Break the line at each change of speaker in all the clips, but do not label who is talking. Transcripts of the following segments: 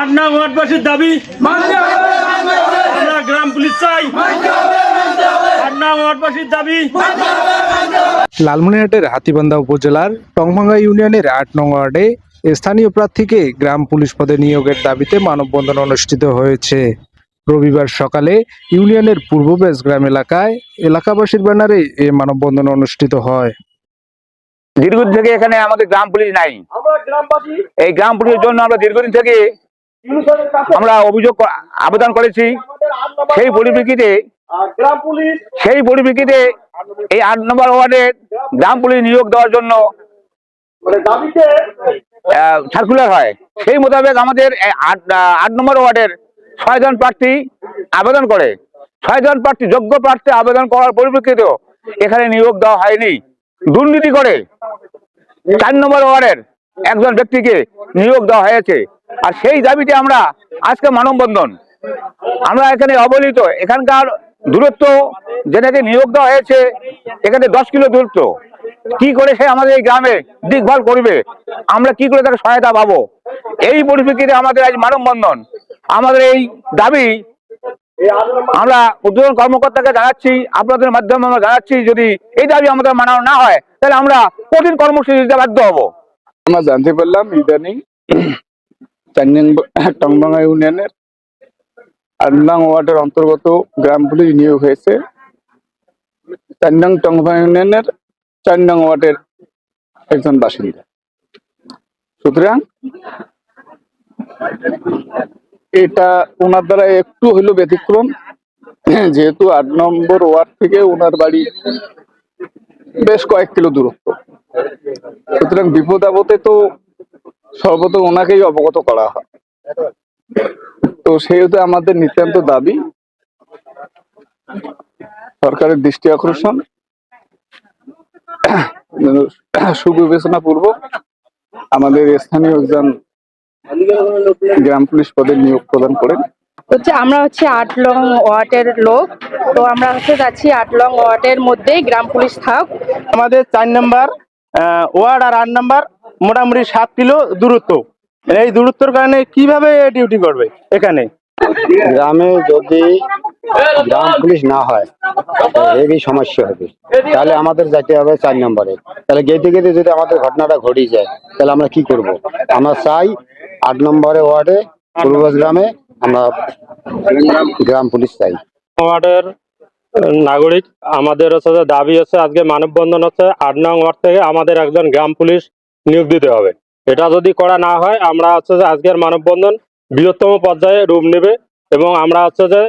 আট নং ওয়ার্ডবাসীর দাবি আমরা গ্রাম পুলিশ চাই। আট নং ওয়ার্ডবাসীর দাবি
লালমনিরহাটের হাতীবান্ধা উপজেলার টংভাঙ্গা ইউনিয়নের আট নং ওয়ার্ডে স্থানীয় প্রার্থীকে গ্রাম পুলিশ পদে নিয়োগের দাবিতে মানববন্ধন অনুষ্ঠিত হয়েছে। রবিবার সকালে ইউনিয়নের পূর্ব বেস গ্রাম এলাকায় এলাকাবাসীর ব্যানারে এ মানববন্ধন অনুষ্ঠিত হয়।
দীর্ঘদিন থেকে এখানে আমাদের গ্রাম পুলিশ নাই। এই গ্রাম পুলিশের জন্য আমরা দীর্ঘদিন থেকে আমরা অভিযোগ আবেদন করেছি। সেই পরিপ্রেক্ষিতে সেই পরিপ্রেক্ষিতে এই আট নম্বর ওয়ার্ডে গ্রাম পুলিশ নিয়োগ দেওয়ার জন্য সার্কুলার হয়। সেই মোতাবেক আমাদের আট নম্বর ওয়ার্ডের ছয়জন প্রার্থী আবেদন করে। ছয়জন প্রার্থী, যোগ্য প্রার্থী আবেদন করার পরিপ্রেক্ষিতেও এখানে নিয়োগ দেওয়া হয়নি। দুর্নীতি করে চার নম্বর ওয়ার্ডের একজন ব্যক্তিকে নিয়োগ দেওয়া হয়েছে। আর সেই দাবিতে আমরা আজকে মানববন্ধন। আমরা এখানে অবহেলিত এখানকার দূরত্ব যেটাকে নিয়োগ দেওয়া হয়েছে, এখানে দশ কিলো দূরত্ব। কি করে সে আমাদের এই গ্রামে দেখভাল করবে? আমরা কি করে তাকে সহায়তা পাবো? এই পরিপ্রেক্ষিতে আমাদের আজ মানববন্ধন। আমাদের এই দাবি আমরা উদ্বোধন কর্মকর্তাকে জানাচ্ছি, আপনাদের মাধ্যমে আমরা জানাচ্ছি, যদি এই দাবি আমাদের মানানো না হয়, তাহলে আমরা কঠিন কর্মসূচি দিতে বাধ্য হব।
আমরা জানতে পারলাম, ইদানিং চান্নিং টংবাঙ্গা ইউনিয়নের আটলাং ওয়ার্ডের অন্তর্গত গ্রামগুলি নিয়োগ হয়েছে। চান্নাং টংবাঙ্গা ইউনিয়নের চার ওয়ার্ডের একজন বাসিন্দা। সুতরাং এটা ওনার দ্বারা একটু হইল ব্যতিক্রম, যেহেতু আট নম্বর ওয়ার্ড থেকে ওনার বাড়ি বেশ কয়েক কিলো দূরত্ব। সুতরাং বিপদ আপদে তো সর্বত ওনাকেই অবগত করা হয়। তো সেহেতু আমাদের নিতান্ত দাবি সরকারের দৃষ্টি আকর্ষণ সুবিবেচনা পূর্বক আমাদের স্থানীয় একজন গ্রাম পুলিশ পদে নিয়োগ প্রদান করেন।
হচ্ছে আমরা হচ্ছে আট লং ওয়ার্ডের লোক তো আমরা হচ্ছে যাচ্ছি আট লং ওয়ার্ডের মধ্যেই গ্রাম পুলিশ থাক।
আমাদের চার নম্বর ওয়ার্ড আর আট নম্বর মোটামুটি সাত কিলো দূরত্ব। এই দূরত্বর কারণে কীভাবে ডিউটি করবে এখানে?
গ্রামে যদি গ্রাম পুলিশ না হয় হেভি সমস্যা হবে। তাহলে আমাদের যেতে হবে চার নম্বরে। তাহলে গেতে গেতে যদি আমাদের ঘটনাটা ঘটে যায় তাহলে আমরা কি করব? আমরা চাই আট নম্বরে ওয়ার্ডে পূর্ব গ্রামে আমরা গ্রাম পুলিশ চাই।
ওয়ার্ডের নাগরিক আমাদের হচ্ছে যে দাবি হচ্ছে আজকে মানববন্ধন হচ্ছে আট নং ওয়ার্ড থেকে আমাদের একজন গ্রাম পুলিশ নিয়োগ দিতে হবে। এটা যদি করা না হয়, আমরা হচ্ছে যে আজকের মানববন্ধন বৃহত্তম পর্যায়ে রূপ নেবে এবং আমরা হচ্ছে যে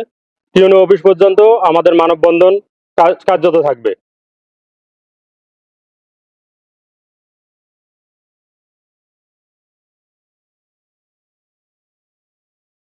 তৃণ অফিস পর্যন্ত আমাদের মানববন্ধন কার্যত থাকবে।